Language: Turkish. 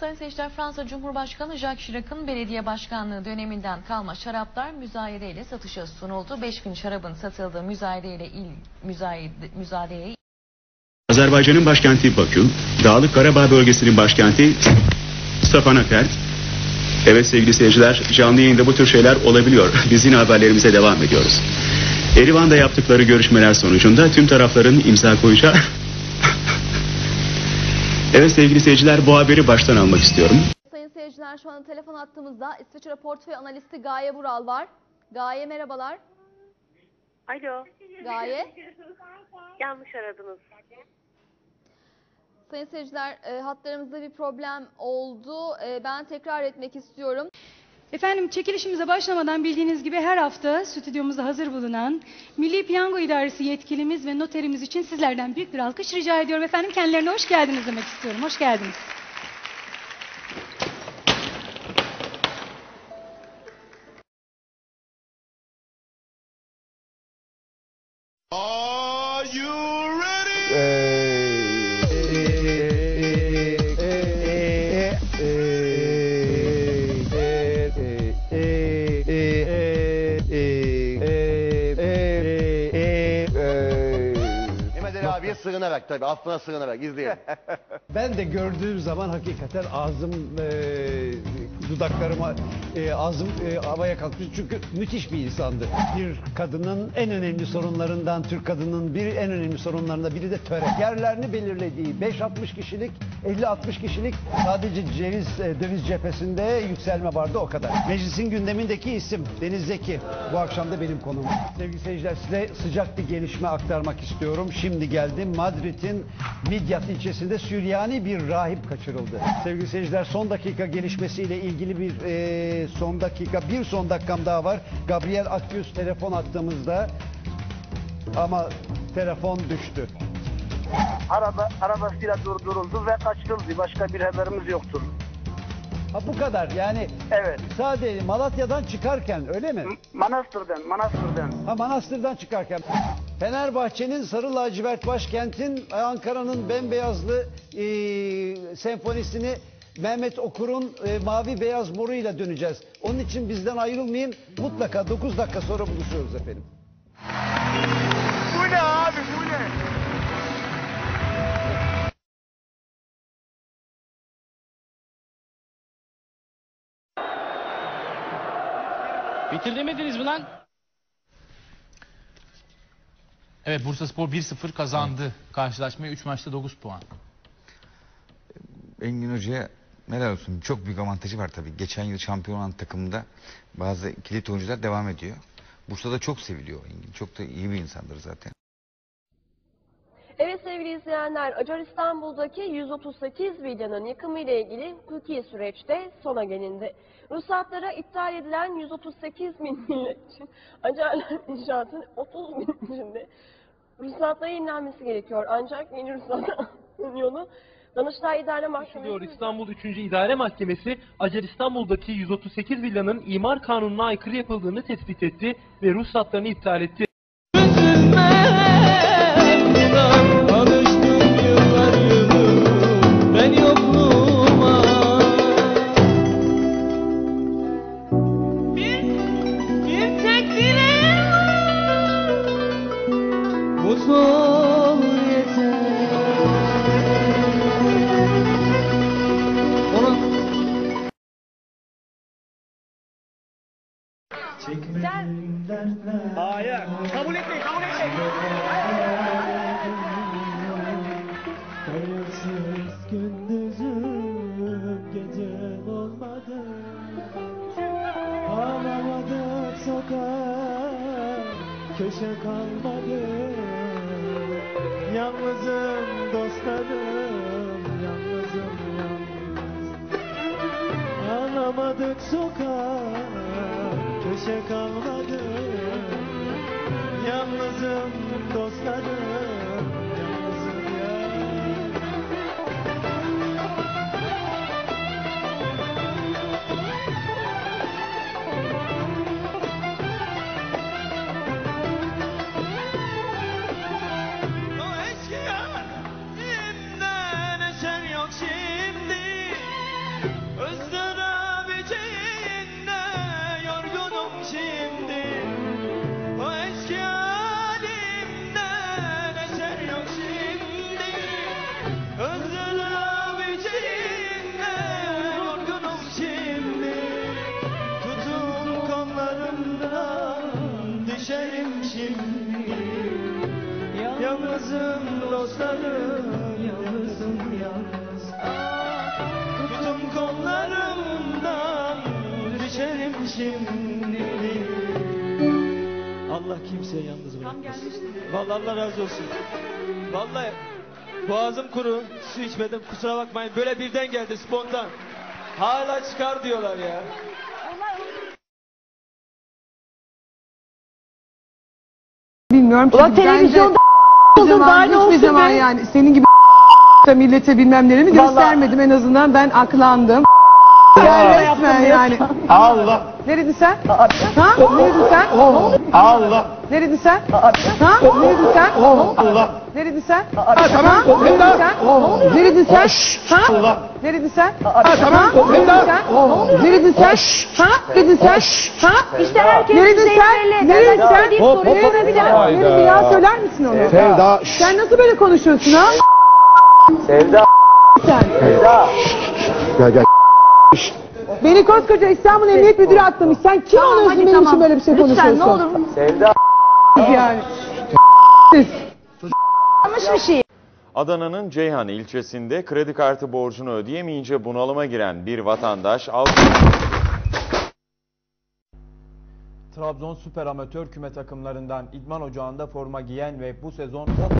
Sayın seyirciler Fransa Cumhurbaşkanı Jacques Chirac'ın belediye başkanlığı döneminden kalma şaraplar müzayedeyle satışa sunuldu. 5000 şarabın satıldığı müzayedeyle il, müzayede, müzayedeye Azerbaycan'ın başkenti Bakü, Dağlık Karabağ bölgesinin başkenti Stepanakert. Evet sevgili seyirciler, canlı yayında bu tür şeyler olabiliyor. Biz yine haberlerimize devam ediyoruz. Erivan'da yaptıkları görüşmeler sonucunda tüm tarafların imza koyacağı... evet sevgili seyirciler bu haberi baştan almak istiyorum. Sayın seyirciler şu an telefon attığımızda İsviçre portföy analisti Gaye Vural var. Gaye merhabalar. Alo. Gaye. Yanlış aradınız. Sayın seyirciler e, hatlarımızda bir problem oldu. E, ben tekrar etmek istiyorum. Efendim çekilişimize başlamadan bildiğiniz gibi her hafta stüdyomuzda hazır bulunan Milli Piyango İdaresi yetkilimiz ve noterimiz için sizlerden büyük bir alkış rica ediyorum. Efendim kendilerine hoş geldiniz demek istiyorum. Hoş geldiniz. Are you sığınarak tabii affına sığınarak izleyelim. Ben de gördüğüm zaman hakikaten ağzım e, dudaklarıma e, ağzım e, havaya kalkmış çünkü müthiş bir insandı. Bir kadının en önemli sorunlarından Türk kadının bir en önemli sorunlarından biri de töre. Yerlerini belirlediği 5-60 kişilik 50-60 kişilik sadece ceviz e, döviz cephesinde yükselme vardı o kadar. Meclisin gündemindeki isim Deniz Zeki. Bu akşam da benim konum. Sevgili seyirciler size sıcak bir gelişme aktarmak istiyorum. Şimdi geldim Madrid'in Midyat ilçesinde Süryani bir rahip kaçırıldı. Sevgili seyirciler son dakika gelişmesiyle ilgili bir e, son dakika bir son dakikam daha var. Gabriel Akyüz telefon attığımızda ama telefon düştü. Araba arabasıyla durduruldu ve kaçırıldı. Başka bir haberimiz yoktur. Ha bu kadar yani Evet. sadece Malatya'dan çıkarken öyle mi? Manastır'dan, Manastır'dan. Ha Manastır'dan çıkarken. Fenerbahçe'nin sarı lacivert başkentin Ankara'nın bembeyazlı e, senfonisini Mehmet Okur'un e, mavi beyaz moruyla döneceğiz. Onun için bizden ayrılmayın. Mutlaka 9 dakika sonra buluşuyoruz efendim. Bu ne abi bu ne? Bitiremediniz mi lan? Evet Bursaspor 1-0 kazandı. Karşılaşmaya 3 maçta 9 puan. Engin Hoca'ya helal olsun. Çok büyük avantajı var tabii. Geçen yıl şampiyon olan takımda bazı kilit oyuncular devam ediyor. Bursa'da çok seviliyor Engin. Çok da iyi bir insandır zaten. Evet sevgili izleyenler, Acar İstanbul'daki 138 villanın yıkımı ile ilgili hukuki süreçte sona gelindi. Ruhsatlara iptal edilen 138 bin millet için Acarlar inşaatın 30 bin içinde ruhsatlara yenilenmesi gerekiyor. Ancak yeni ruhsat yolu Danıştay İdare Mahkemesi... İstanbul 3. İdare Mahkemesi Acar İstanbul'daki 138 villanın imar kanununa aykırı yapıldığını tespit etti ve ruhsatlarını iptal etti. Mutlu ol yeter. Ona Çekmedim dertler. Hayır, kabul etmeyin, kabul etmeyin. Hayırsız gündüzüm gecem olmadı Ağlamadık sokak köşe kalmadı Yalnızım dostlarım yalnızım yalnız. Ağlamadık sokak köşe kalmadı. Yalnızım dostlarım dostlarım yalnızım yalnız Tuttum kollarımdan düşerim şimdi Allah kimseyi yalnız bırakmasın. Vallahi Allah razı olsun. Vallahi boğazım kuru, su içmedim kusura bakmayın. Böyle birden geldi spontan. Hala çıkar diyorlar ya. Bilmiyorum Ulan çünkü televizyonda ben de oldun, daha ne hiçbir olsun zaman be? yani senin gibi da millete bilmem nelerimi Vallahi. göstermedim en azından ben aklandım. Yani resmen yani. Allah. Ne dedin sen? Ha? Ne dedin sen? Allah. Ne dedin sen? Ha? Ne dedin sen? Allah. Ne dedin sen? Ha? Ne dedin sen? Ne dedin sen? Ha? Allah. Ne dedin sen? Ha? Ne dedin sen? Ne dedin sen? Ha? Ne dedin sen? Ha? İşte herkes Ne dedin düzeyini sen? belli Ne eder. dedin Ben sen? Hop, hop, sorabilirim. hop. Ne dedin ya? Söyler misin onu? Sevda. Sen nasıl böyle konuşuyorsun ha? Sevda. Sen. Sevda. Gel gel. Beni koskoca İstanbul Emniyet Müdürü atlamış. Sen kim oluyorsun hadi benim tamam. için böyle bir şey Lütfen, konuşuyorsun? ne olur. Sevda. Yani. Yanlış bir şey. Adana'nın Ceyhan ilçesinde kredi kartı borcunu ödeyemeyince bunalıma giren bir vatandaş alt Trabzon Süper Amatör küme takımlarından idman ocağında forma giyen ve bu sezon